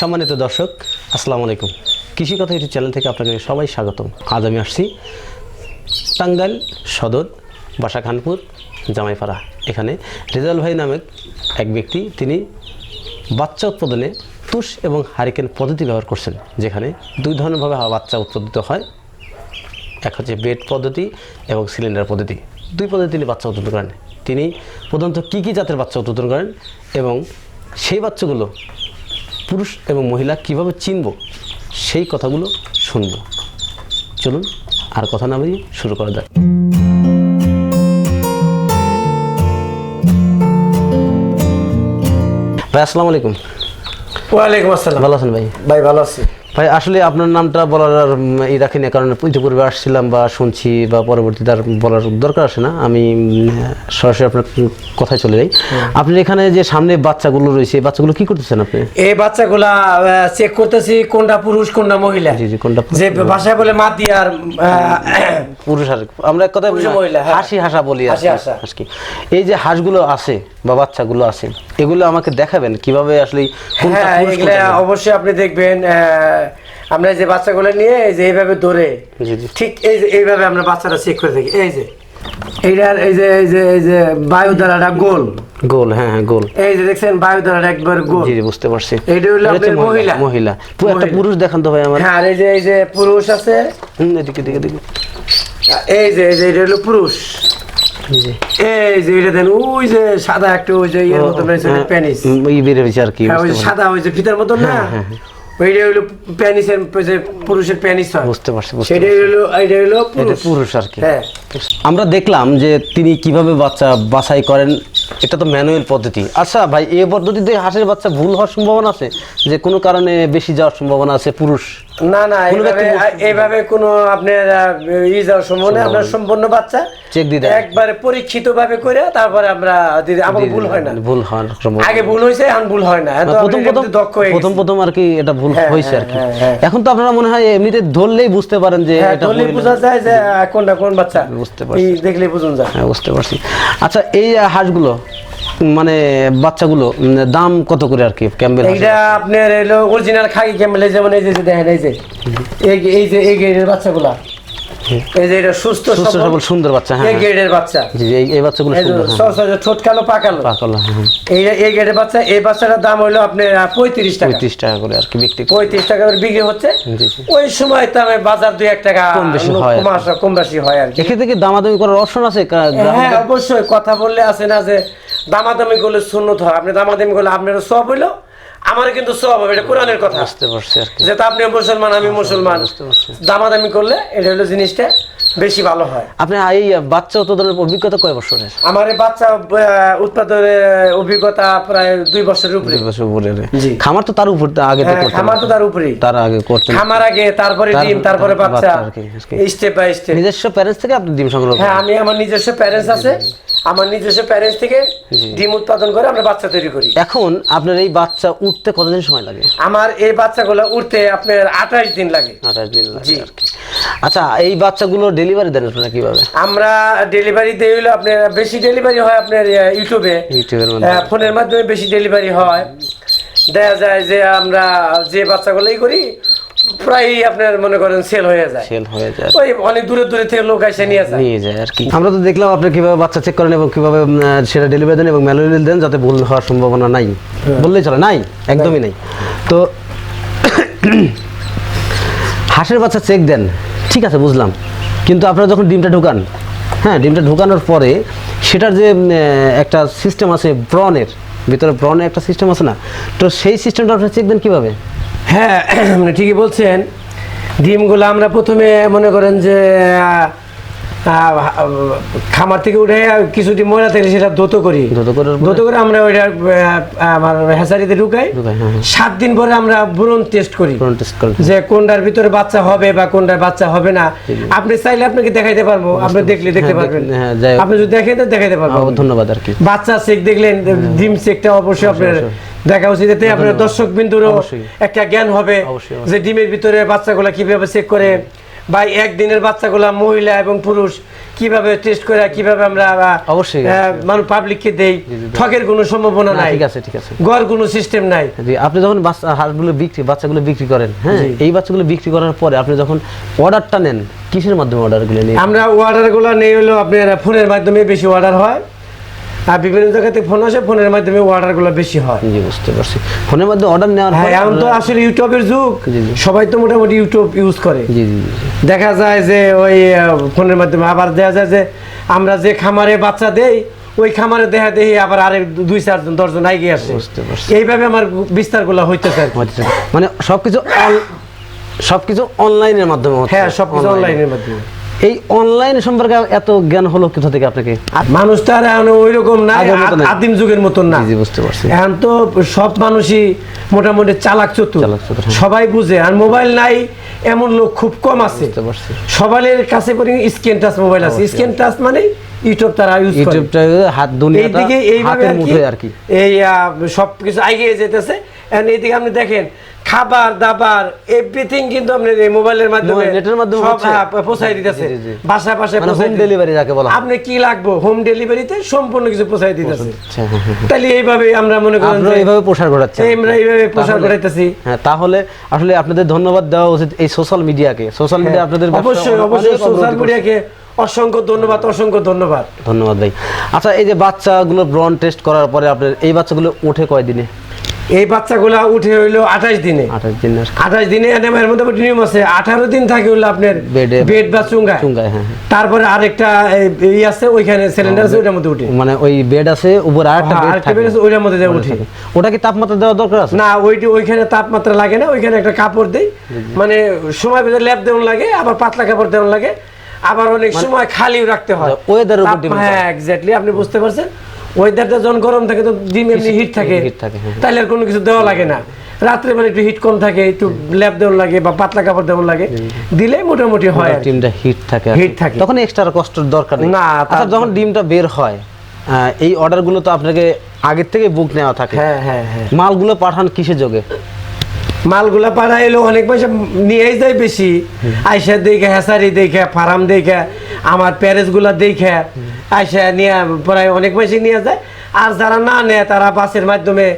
সম্মানিত দর্শক, আসসালামু আলাইকুম। কৃষি কথা ইউটিউব চ্যানেল থেকে আপনাকে সবাই স্বাগতম। আজ আমি আসছি টাঙ্গাইল সদর বাসা খানপুর জামাইপাড়া। এখানে রেজাল ভাই নামে এক ব্যক্তি, তিনি বাচ্চা উৎপাদনে তুষ এবং হারিকেন পদ্ধতি ব্যবহার করছেন, যেখানে দুই ধরনেরভাবে বাচ্চা উৎপাদিত হয়। এক হচ্ছে বেড পদ্ধতি এবং সিলিন্ডার পদ্ধতি। দুই পদ্ধতি তিনি বাচ্চা উৎপাদন করেন। তিনি প্রধানত কী কী জাতের বাচ্চা উৎপাদন করেন এবং সেই বাচ্চাগুলো পুরুষ এবং মহিলা কীভাবে চিনব? সেই কথাগুলো শুনব। চলুন আর কথা না বাড়িয়ে শুরু করা যাক। ভাই আসসালামু আলাইকুম। ওয়ালাইকুম আসসালাম। ভালো আছেন ভাই? ভাই ভালো আছি। ভাই আসলে আপনার নামটা বলার আর উম, ই রাখিনি কারণ ইতিপূর্বে আসছিলাম বা শুনছি বা পরবর্তীতে আর বলার দরকার আসে না। আমি সরাসরি আপনার কথায় চলে যাই। আপনি এখানে যে সামনে বাচ্চাগুলো রয়েছে এই বাচ্চাগুলো কি করতেছেন আপনি? এই বাচ্চাগুলা চেক করতেছি কোনটা পুরুষ কোনটা মহিলা। জি জি কোনটা যে ভাষায় বলে মাতি আর আহ, পুরুষ আর আমরা এক কথা মহিলা, হ্যাঁ। হাসি হাসা বলি হাসি হাসা। এই যে হাঁসগুলো আছে বা বাচ্চাগুলো আছে এগুলো আমাকে দেখাবেন কীভাবে আসলে কোনটা হ্যাঁ। অবশ্যই আপনি দেখবেন আমরা যে বাচ্চাগুলো নিয়ে এই যে এইভাবে ধরে। ঠিক এই যে এইভাবে আমরা বাচ্চাটা চেক করে থাকি এই যে এইটার এই যে এই যে এই যে গোল। গোল হ্যাঁ হ্যাঁ গোল। এই যে দেখছেন একবার গোল। জি বুঝতে পারছি। এইটা হলো এটা আপনার মহিলা। মহিলা। একটা পুরুষ দেখান তো ভাই আমার। হ্যাঁ আর এই যে এই যে পুরুষ আছে। এদিকে এদিকে এদিকে। এই যে এই যে এটা হলো পুরুষ। এই যে এটা দেন ওই যে সাদা একটা ওই যে ইয়ের মতো রয়েছে হ্যাঁ, প্যানিস উম, ই বের হয়েছে আর কি হ্যাঁ, ওই সাদা ওই যে ফিতার মতন না? ওইটা হলো প্যানিসের পুরুষের প্যানিস হয়। বুঝতে পারছি সেটা হলো এটা হলো পুরুষ আর কি। হ্যাঁ। আমরা দেখলাম যে তিনি কীভাবে বাচ্চা বাছাই করেন এটা তো ম্যানুয়াল পদ্ধতি। আচ্ছা ভাই এই পদ্ধতিতে হাঁসের বাচ্চা ভুল হওয়ার সম্ভাবনা আছে? যে কোনো কারণে বেশি যাওয়ার সম্ভাবনা আছে পুরুষ? না না এইভাবে কোনো আপনার ই যাওয়ার সম্ভব নেই। আপনার সম্পূর্ণ বাচ্চা চেক দিয়ে দেয় একবারে পরীক্ষিত ভাবে করে তারপরে আমরা আমার ভুল হয় না। ভুল সম্ভাবনা আগে ভুল হয়েছে এখন ভুল হয় না। প্রথম প্রথম দক্ষ হয়ে প্রথম প্রথম আর কি এটা ভুল হ্যাঁ, হয়েছে আর কি। হ্যাঁ, হ্যাঁ। এখন তো আপনারা মনে হয় এমনিতে ধরলেই বুঝতে পারেন যে হ্যাঁ এটা ধরলেই বোঝা যায় যে কোনটা কোন বাচ্চা। বুঝতে পারছি। দেখলেই বুঝুন যায়। হ্যাঁ বুঝতে পারছি। আচ্ছা এই হাঁসগুলো মানে বাচ্চাগুলো দাম কত করে আর কি ক্যাম্বেল এটা আপনার অরিজিনাল খাকি ক্যাম্বেল যেমন এই যে দেখেন এই যে এই এই যে এই যে বাচ্চাগুলা এই যে এটা সুস্থ সুস্থ সবল সবল সুন্দর বাচ্চা হ্যাঁ এই গেটের বাচ্চা। জি জি, এই- এই বাচ্চাগুলো সুন্দর হ্যাঁ। সর সর যে ঠোঁট কালো পাকালো পাকলা হ্যাঁ এই এই গেটের বাচ্চা এই বাচ্চাটার দাম হইল আপনার পঁয়ত্রিশ টাকা। করে আর কি বিক্রি করে। পঁয়ত্রিশ টাকা করে বিক্রি হচ্ছে। ওই সময় তো আমি বাজার দুই এক টাকা কম বেশি হয় আর কম বেশি হয় আর কি। দামাদামি করার অপশন আছে? হ্যাঁ অবশ্যই। কথা বললে আছে না যে দামাদামি করলে সুন্নত হয়। আপনি দামাদামি করলে আপনারও সব হইল। আমার কিন্তু সব হবে এটা কোরআনের কথা। বুঝতে পারছি আর কি। যেহেতু আপনি মুসলমান আমি মুসলমান। দামাদামি করলে এটা হলো জিনিসটা বেশি ভালো হয়। আপনি এই বাচ্চা উৎপাদনের অভিজ্ঞতা কয় বছরের আমার বাচ্চা উৎপাদনের অভিজ্ঞতা প্রায় দুই বছরের উপরে। দুই বছর উপরে জি। খামার তো তার উপর আগে হ্যাঁ, খামার তো তার উপরেই। তার আগে করতেন। খামার আগে তারপরে ডিম তারপরে বাচ্চা। Step by step. নিজস্ব প্যারেন্টস থেকে আপনি ডিম সংগ্রহ হ্যাঁ আমি আমার নিজস্ব প্যারেন্টস আছে। আমার নিজস্ব প্যারেন্টস থেকে ডিম উৎপাদন করে আমরা বাচ্চা তৈরি করি। এখন আপনার এই বাচ্চা উঠতে কতদিন সময় লাগে? আমার এই বাচ্চাগুলো উঠতে আপনার আঠাশ দিন লাগে। আঠাশ দিন লাগে আচ্ছা এই বাচ্চাগুলো ডেলিভারি দেন আপনারা কীভাবে? আমরা ডেলিভারি দিয়ে হলো আপনার বেশি ডেলিভারি হয় আপনার ইউটিউবে ইউটিউবের মধ্যে ফোনের মাধ্যমে বেশি ডেলিভারি হয়। দেখা যায় যে আমরা যে বাচ্চাগুলোই করি প্রায়ই আপনার মনে করেন সেল হয়ে যায়। সেল হয়ে যায়। ওই অনেক দূরে দূরে থেকে লোক এসে নিয়ে যায়। নিয়ে যায় আর কি। আমরা তো দেখলাম আপনি কীভাবে বাচ্চা চেক করেন এবং কীভাবে সেটা ডেলিভারি দেন এবং ম্যানুয়ালি দেন যাতে ভুল হওয়ার সম্ভাবনা নাই। বললেই চলে নাই? একদমই নাই। তো হাঁসের বাচ্চা চেক দেন। ঠিক আছে বুঝলাম। কিন্তু আপনারা যখন ডিমটা ঢুকান হ্যাঁ ডিমটা ঢুকানোর পরে সেটার যে একটা সিস্টেম আছে, ব্রনের, ভিতরে ব্রনে একটা সিস্টেম আছে না? তো সেই সিস্টেমটা আপনারা চেক দেন কীভাবে? হ্যাঁ মানে ঠিকই বলছেন। ডিমগুলো আমরা প্রথমে মনে করেন যে খামার থেকে উঠে কিছু ডিম ময়লা থাকলে সেটা দত করি। দত করে আমরা ওইটা আমার হ্যাচারিতে ঢুকাই। হ্যাঁ, হ্যাঁ। সাত দিন পরে আমরা টেস্ট করি। ব্রন টেস্ট করেন যে কোনটার ভিতরে বাচ্চা হবে বা কোনটার বাচ্চা হবে না। আপনি চাইলে আপনাকে দেখাইতে পারব। আপনি দেখলে দেখতে হ্যাঁ, পারবেন। আপনি যদি দেখেন তো দেখাইতে পারব। ধন্যবাদ আর কি। বাচ্চা চেক দেখলেন ডিম চেকটা অবশ্যই আপনার দেখা উচিত। এতে আপনার দর্শক বিন্দুরও। একটা জ্ঞান হবে যে ডিমের ভিতরে বাচ্চাগুলা কীভাবে চেক করে। বা একদিনের বাচ্চাগুলা মহিলা এবং পুরুষ কীভাবে টেস্ট করে কীভাবে আমরা অবশ্যই। মানুষ পাবলিককে দেই। ঠকের কোনো সম্ভাবনা নাই ঠিক আছে ঠিক আছে। গড় কোনো সিস্টেম নাই আপনি যখন বাচ্চা হাঁসগুলো বিক্রি বাচ্চাগুলো বিক্রি করেন হ্যাঁ এই বাচ্চাগুলো বিক্রি করার পরে আপনি যখন অর্ডারটা নেন কিসের মাধ্যমে অর্ডারগুলো নেন? আমরা অর্ডারগুলো নেই হলো আপনার ফোনের মাধ্যমে বেশি অর্ডার হয়। আর বিভিন্ন জায়গা থেকে ফোন আসে ফোনের মাধ্যমে অর্ডারগুলো বেশি হয়। জি বুঝতে পারছি। ফোনের মাধ্যমে অর্ডার নেওয়ার হ্যাঁ এখন তো আসলে ইউটিউবের যুগ। সবাই তো মোটামুটি ইউটিউব ইউজ করে। জি জি। দেখা যায় যে ওই ফোনের মাধ্যমে আবার দেখা যায় যে আমরা যে খামারে বাচ্চা দেই ওই খামারে দেখা দেখি আবার আরেক দু- দুই চারজন দশজন আগে আসে। বুঝতে পারছি। এইভাবে আমার বিস্তারগুলো হইতেছে আর মানে সবকিছু সবকিছু অনলাইনের মাধ্যমে হ্যাঁ সব কিছু অনলাইনের মাধ্যমে। এই অনলাইন সম্পর্কে এত জ্ঞান হলো কোথা থেকে আপনাকে? মানুষ তো আর এখন ওই রকম নাই। আদিম যুগের মতন না। বুঝতে পারছি। এখন তো সব মানুষই মোটামুটি চালাক চতুর। হ্যাঁ। সবাই বুঝে আর মোবাইল নাই এমন লোক খুব কম আছে। সবাইয়ের কাছে পরি স্ক্রিন টাচ মোবাইল আছে। স্ক্রিন টাচ মানে ইউটিউব তারা ইউজ করে। ইউটিউবটা হাত দুনিয়াটা এইদিকে এইভাবে কি আর কি। এই সব কিছু এগিয়ে যেতেছে। এইদিকে আপনি দেখেন খাবার দাবার এভরিথিং কিন্তু আপনি মোবাইলের মাধ্যমে নেটের মাধ্যমে সব পৌঁছাই দিতেছে। বাসায় দিতেছে। delivery যাকে বলা আপনি কি লাগবে? হোম ডেলিভারিতে সম্পূর্ণ কিছু পৌঁছাই দিতেছে। আচ্ছা, হ্যাঁ, হ্যাঁ, হ্যাঁ। তাহলে এইভাবে আমরা মনে করেন আপনারা যে- এইভাবে প্রসার ঘটাচ্ছেন এই আমরা এইভাবে প্রসার করাইতেছি হ্যাঁ তাহলে আসলে আপনাদের ধন্যবাদ দেওয়া উচিত এই সোশ্যাল মিডিয়াকে সোশ্যাল মিডিয়া আপনাদের অবশ্যই অবশ্যই সোশ্যাল। মিডিয়াকে অসংখ্য ধন্যবাদ অসংখ্য ধন্যবাদ। ধন্যবাদ ভাই। আচ্ছা এই যে বাচ্চাগুলো ব্রন টেস্ট করার পরে আপনার এই বাচ্চাগুলো উঠে কয় দিনে এই বাচ্চাগুলা উঠে হইল আঠাশ দিনে। আঠাশ দিন আঠাশ দিনে এর মধ্যে নিয়ম আছে। আঠারো দিন থাকে হলো আপনার বেডে। বেড বা চুঙ্গা চুঙ্গায়, হ্যাঁ, হ্যাঁ। তারপরে আরেকটা এই- এই আছে ওইখানে সিলিন্ডার আছে ওইটার মধ্যে উঠে। মানে ওই বেড আছে উপর আর একটা হ্যাঁ, বেড আরেকটা থাকে। bed আছে, ওইটার মধ্যে ওটা উঠি। ওটা কি তাপমাত্রা দেওয়া দরকার আছে? না ওইটি ওইখানে তাপমাত্রা লাগে না ওইখানে একটা কাপড় দেই। মানে সময় ভেতরে ল্যাপ দেওয়ান লাগে আবার পাতলা কাপড় দেওয়ান লাগে। আবার অনেক সময় খালিও রাখতে হয়। মানে এর উপর depend হ্যাঁ এক্স্যাক্টলি আপনি বুঝতে পারছেন? ওয়েদারটা যখন গরম থাকে তো ডিম এমনি হিট থাকে। হ্যাঁ। তাহলে আর কোনো কিছু দেওয়া লাগে না। রাত্রে বেলা একটু হিট কম থাকে একটু ল্যাপ দেওয়া লাগে বা পাতলা কাপড় দেওয়া লাগে। দিলে মোটামুটি হয় ডিমটা হিট থাকে হিট থাকে। তখন এক্সট্রা কষ্টের দরকার নেই। না, আচ্ছা তার- যখন ডিমটা বের হয় এই অর্ডারগুলো তো আপনাকে আগের থেকে বুক নেওয়া থাকে। হ্যাঁ হ্যাঁ হ্যাঁ। মালগুলো পাঠান কিসের যোগে? মালগুলা পাড়া এলো অনেক পয়সা নিয়েই যায় বেশি। আইসা দেখে হেসারি দেখে ফার্ম দেখে আমার প্যারেসগুলা দেখে আইসা নিয়ে প্রায় অনেক পয়সা নিয়ে যায়। আর যারা না নেয় তারা বাসের মাধ্যমে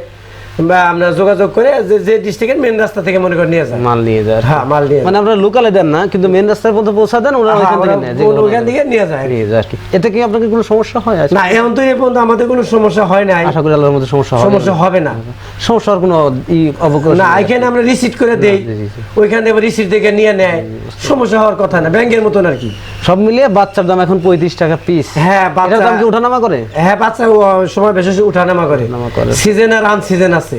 বা আমরা যোগাযোগ করে যে- যে ডিস্ট্রিক্টের মেন রাস্তা থেকে মনে করে নিয়ে যায়। মাল নিয়ে যায়। হ্যাঁ মাল নিয়ে মানে আপনারা লোকালে দেন না কিন্তু মেন রাস্তার পৌঁছা দেন ওরা হ্যাঁ, থেকে ওরা নেয় যেগুলো ওইখান থেকে নিয়ে যায়। নিয়ে যায় এতে কি আপনাকে কোনো সমস্যা হয় না এখন তো এই পর্যন্ত আমাদের কোনো সমস্যা হয় নাই। আশা করি আল্লাহর মধ্যে সমস্যা হবে সমস্যা হবে না। সমস্যার কোনো ই অবকাশ না এখানে আমরা রিসিট করে দেই। ওইখানে রিসিট দেখে নিয়ে নেয়। সমস্যা হওয়ার কথা না ব্যাংকের মতন আর কি। সব মিলিয়ে বাচ্চার দাম এখন পঁয়ত্রিশ টাকা পিস হ্যাঁ, বাচ্চা- এটার দাম কি ওঠানামা করে? হ্যাঁ বাচ্চা সময় বেশি বেশি উঠানামা করে। করে। সিজন আর আন সিজন আছে।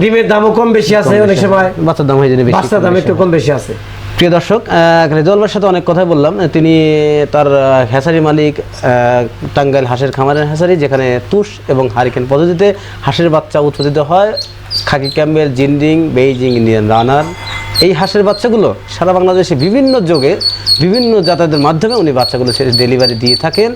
ডিমের দামও কম বেশি আছে অনেক সময়। বাচ্চার দাম হয়ে বেশি বাচ্চার দাম একটু কম বেশি আছে। প্রিয় দর্শক ভাইয়ের সাথে অনেক কথাই বললাম। তিনি তার আহ, হ্যাসারি মালিক টাঙ্গাইল হাঁসের খামারের হ্যাসারি যেখানে তুষ এবং হারিকেন পদ্ধতিতে হাঁসের বাচ্চা উৎপাদিত হয়। Khaki Campbell Jinding Beijing Indian runner এই হাঁসের বাচ্চাগুলো সারা বাংলাদেশে বিভিন্ন যোগে বিভিন্ন যাতায়াতের মাধ্যমে উনি বাচ্চাগুলো ছেড়ে ডেলিভারি দিয়ে থাকেন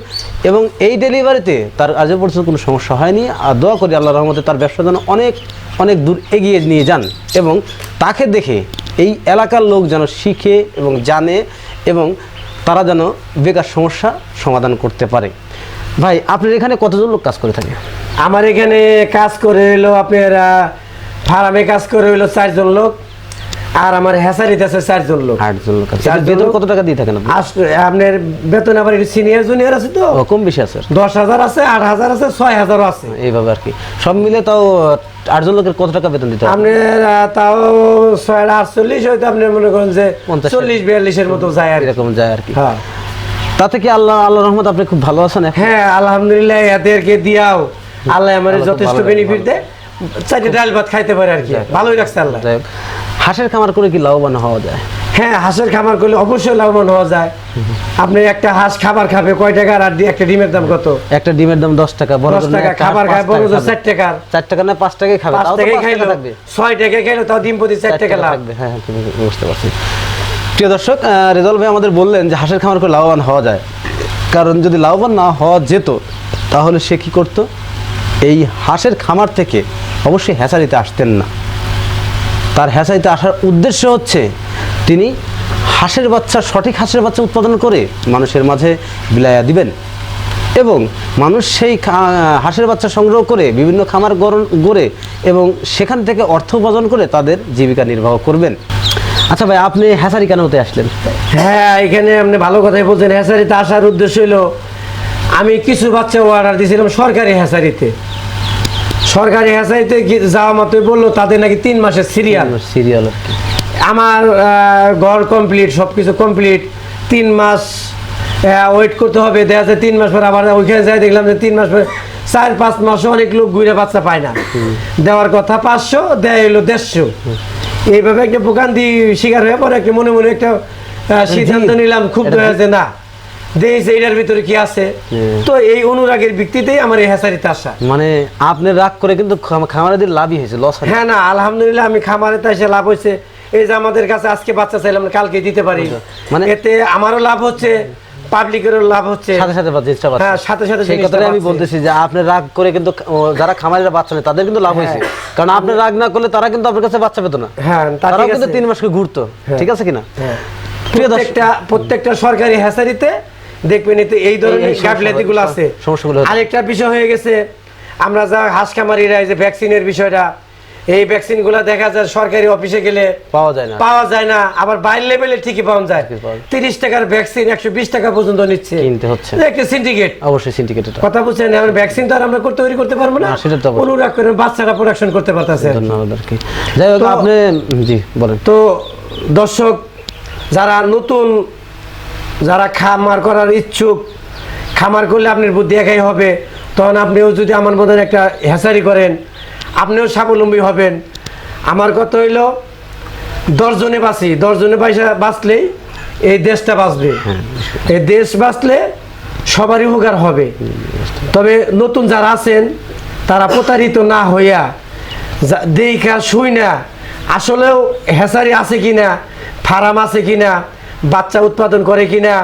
এবং এই ডেলিভারিতে তার আজও পর্যন্ত কোনো সমস্যা হয়নি। আর দোয়া করি আল্লাহ রহমতে তার ব্যবসা যেন অনেক অনেক দূর এগিয়ে নিয়ে যান এবং তাকে দেখে এই এলাকার লোক যেন শিখে এবং জানে এবং তারা যেন বেকার সমস্যা সমাধান করতে পারে। ভাই, আপনার এখানে কতজন লোক কাজ করে থাকে? আমার এখানে কাজ করে হইল আপনারা, ফার্মে কাজ করে হইল চারজন লোক। আর আমার হ্যাসারিতে আছে চারজন লোক। আটজন লোক আছে। বেতন কত টাকা দিয়ে থাকেন আপনি? আপনার বেতন আবার সিনিয়র জুনিয়র আছে তো? কম বেশি আছে। দশ হাজার আছে আট হাজার আছে ছয় হাজারও আছে। এইভাবে আর কি। সব মিলে তাও আটজন লোকের কত টাকা বেতন দিতে আহ, তাও ছয় আটচল্লিশ হয়তো আপনি মনে করেন যে। চল্লিশ বিয়াল্লিশের মতো যায় আর এরকম যায় আর কি। হ্যাঁ। তাতে কি আল্লাহ আল্লাহ রহমত আপনি খুব ভালো আছেন? হ্যাঁ আলহামদুলিল্লাহ এদেরকে দিয়াও। আল্লাহ আমার যথেষ্ট বেনিফিট দেয়। চাইতে ডাল ভাত খাইতে পারে আর কি। ভালোই রাখছে আল্লাহ। হাঁসের খামার করে কি লাভবান হওয়া যায়? হ্যাঁ হাঁসের খামার করলে অবশ্যই লাভবান হওয়া যায়। আপনি একটা হাঁস খাবার খাবে কয় টাকার আর একটা ডিমের দাম কত? একটা ডিমের দাম দশ টাকা বড় টাকা খাবার খায় বড় টাকা চার। টাকার। চার টাকা না পাঁচ টাকাই খাবে পাঁচ টাকাই খাইলো টাকা ছয় টাকা খাইলো তাও ডিম প্রতি চার টাকা টাকা থাকবে হ্যাঁ তুমি বুঝতে পারছি। প্রিয় দর্শক রেজাল ভাই আমাদের বললেন যে হাঁসের খামার করে লাভবান হওয়া যায়। কারণ যদি লাভবান না হওয়া যেত তাহলে সে কি করত? এই হাঁসের খামার থেকে অবশ্যই হ্যাচারিতে আসতেন না। তার হ্যাচারিতে আসার উদ্দেশ্য হচ্ছে তিনি হাঁসের বাচ্চা, সঠিক হাঁসের বাচ্চা উৎপাদন করে মানুষের মাঝে বিলায়া দিবেন। এবং মানুষ সেই হাঁসের বাচ্চা সংগ্রহ করে বিভিন্ন খামার গড়- গড়ে এবং সেখান থেকে অর্থ উপার্জন করে তাদের জীবিকা নির্বাহ করবেন। আচ্ছা ভাই, আপনি হ্যাসারি কেন হতে আসলেন? হ্যাঁ এখানে আপনি ভালো কথাই বলছেন। হ্যাসারিতে আসার উদ্দেশ্য হলো আমি কিছু বাচ্চা অর্ডার দিয়েছিলাম সরকারি হ্যাসারিতে সরকারি হ্যাসারিতে গি- যাওয়া মতোই বলল তাদের নাকি তিন মাসের সিরিয়াল সিরিয়াল আমার ঘর কমপ্লিট সব কিছু কমপ্লিট তিন মাস ওয়েট করতে হবে। দেখা যাচ্ছে তিন মাস পর আবার ওইখানে যাই দেখলাম যে তিন মাস পরে চার পাঁচ মাসও অনেক লোক ঘুরে বাচ্চা পায় না। দেওয়ার কথা পাঁচশো দেয় হলো দেড়শো। এইভাবে একটা ভোগান্তি শিকার হয়ে পরে একটা মনে মনে একটা সিদ্ধান্ত নিলাম খুব যে না। এটার ভিতরে কি আছে? তো এই অনুরাগের ভিত্তিতেই আমার এই হ্যাসারিতে আসা। মানে আপনি রাগ করে কিন্তু খাম- খামারিদের লাভই হয়েছে লস হ্যাঁ না আলহামদুলিল্লাহ আমি খামারে তো এসে লাভ হয়েছে। এই যে আমাদের কাছে আজকে বাচ্চা চাইলাম কালকে দিতে পারি। মানে- এতে আমারও লাভ হচ্ছে পাবলিকেরও লাভ হচ্ছে। সাথে সাথে জিনিসটা হ্যাঁ, সাথে সাথে সেই আমি বলতেছি যে আপনি রাগ করে কিন্তু যারা খামারিরা বাচ্চা নেয় তাদের কিন্তু লাভ হয়েছে। কারণ আপনি রাগ না করলে তারা কিন্তু আপনার কাছে বাচ্চা পেতো না। হ্যাঁ তারাও কিন্তু তিন মাসকে ঘুরতো। ঠিক আছে কিনা? হ্যাঁ। প্রত্যেকটা প্রত্যেকটা সরকারি হ্যাসারিতে দেখবেন এতে এই ধরনের এই সমস্যা- গাফিলাতি আছে। সমস্যাগুলো। আরেকটা বিষয় হয়ে গেছে আমরা যা হাঁস খামারিরা এই যে ভ্যাকসিনের বিষয়টা এই ভ্যাকসিনগুলা দেখা যায় সরকারি অফিসে গেলে পাওয়া যায় না। পাওয়া যায় না আবার বাইরের লেভেলে ঠিকই পাওয়া যায়। তিরিশ টাকার ভ্যাকসিন একশো বিশ টাকা পর্যন্ত নিচ্ছে। কিনতে হচ্ছে। একটা সিন্ডিকেট অবশ্যই সিন্ডিকেটেড কথা বলছেন এখন ভ্যাকসিন তো আর আমরা করে তৈরি করতে পারব না। সেটা তো। অনুরাগ করে বাচ্চারা প্রোডাকশন করতে পারতেছে। ধন্যবাদ আর কি। যাই হোক আপনি জি বলেন। তো দর্শক যারা নতুন যারা খামার করার ইচ্ছুক খামার করলে আপনার বুদ্ধি একাই হবে। তখন আপনিও যদি আমার মতন একটা হ্যাসারি করেন আপনিও স্বাবলম্বী হবেন। আমার কথা হইল দশজনে বাঁচি দশজনে পয়সা বাঁচলেই এই দেশটা বাঁচবে। এই দেশ বাঁচলে সবারই উপকার হবে। তবে নতুন যারা আছেন তারা প্রতারিত না হইয়া যা- দেখা শুই না আসলেও হেসারি আছে কিনা ফার্ম আছে কিনা বাচ্চা উৎপাদন করে কিনা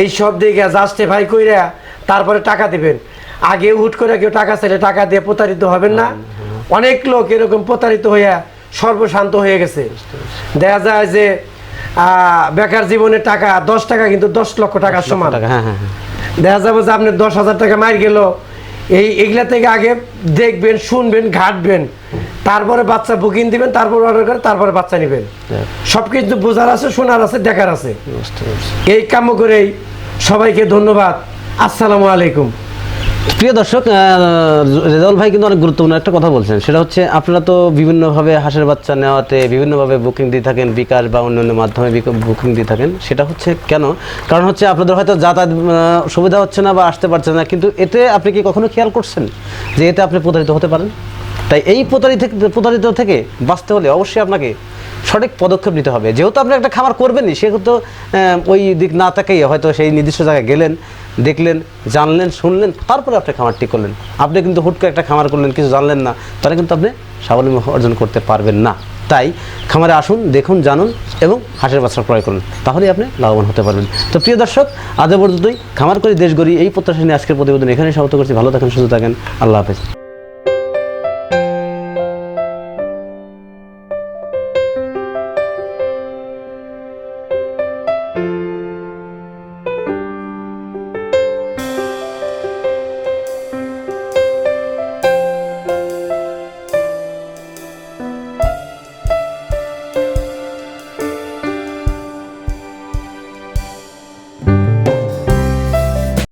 এই সব দিকে জাস্টিফাই কইরা তারপরে টাকা দিবেন। আগে হুট করে কেউ টাকা চাইলে টাকা দিয়ে প্রতারিত হবেন না। অনেক লোক এরকম প্রতারিত হইয়া সর্বশান্ত হয়ে গেছে। দেখা যায় যে বেকার জীবনে টাকা দশ টাকা কিন্তু দশ লক্ষ টাকার সমান। হ্যাঁ হ্যাঁ হ্যাঁ। দেখা যাবে যে আপনি দশ হাজার টাকা মার গেল। এই এগুলা থেকে আগে দেখবেন শুনবেন ঘাটবেন। তারপরে বাচ্চা বুকিং দিবেন তারপর অর্ডার করে তারপরে বাচ্চা নেবেন। যাক, সব কিছু বোঝার আছে শোনার আছে দেখার আছে। এই কাম্য করেই সবাইকে ধন্যবাদ। আসসালামু আলাইকুম। প্রিয় দর্শক রেজাউল ভাই কিন্তু অনেক গুরুত্বপূর্ণ একটা কথা বলছেন। সেটা হচ্ছে আপনারা তো বিভিন্নভাবে হাঁসের বাচ্চা নেওয়াতে বিভিন্নভাবে বুকিং দিয়ে থাকেন বিকাশ বা অন্যান্য মাধ্যমে বুকিং দিয়ে থাকেন। সেটা হচ্ছে কেন? কারণ হচ্ছে আপনাদের হয়তো যাতায়াত সুবিধা হচ্ছে না বা আসতে পারছে না কিন্তু এতে আপনি কি কখনো খেয়াল করছেন যে এতে আপনি প্রতারিত হতে পারেন? তাই এই প্রতারিত প্রতারিত থেকে বাঁচতে হলে অবশ্যই আপনাকে সঠিক পদক্ষেপ নিতে হবে। যেহেতু আপনি একটা খাবার করবেনই, সেহেতু ওই দিক না তাকেই হয়তো সেই নির্দিষ্ট জায়গায় গেলেন, দেখলেন, জানলেন, শুনলেন, তারপরে আপনি খামারটি করলেন। আপনি কিন্তু হুট করে একটা খামার করলেন, কিছু জানলেন না, তাহলে কিন্তু আপনি স্বাবলম্বী অর্জন করতে পারবেন না। তাই খামারে আসুন, দেখুন, জানুন এবং হাঁসের বাচ্চা ক্রয় করুন। তাহলেই আপনি লাভবান হতে পারবেন। তো প্রিয় দর্শক, আজ পর্যন্তই। খামার করে, দেশ গড়ি, এই প্রত্যাশা নিয়ে আজকের প্রতিবেদন এখানে সমাপ্ত করছি। ভালো থাকেন, সুস্থ থাকেন। আল্লাহ হাফেজ।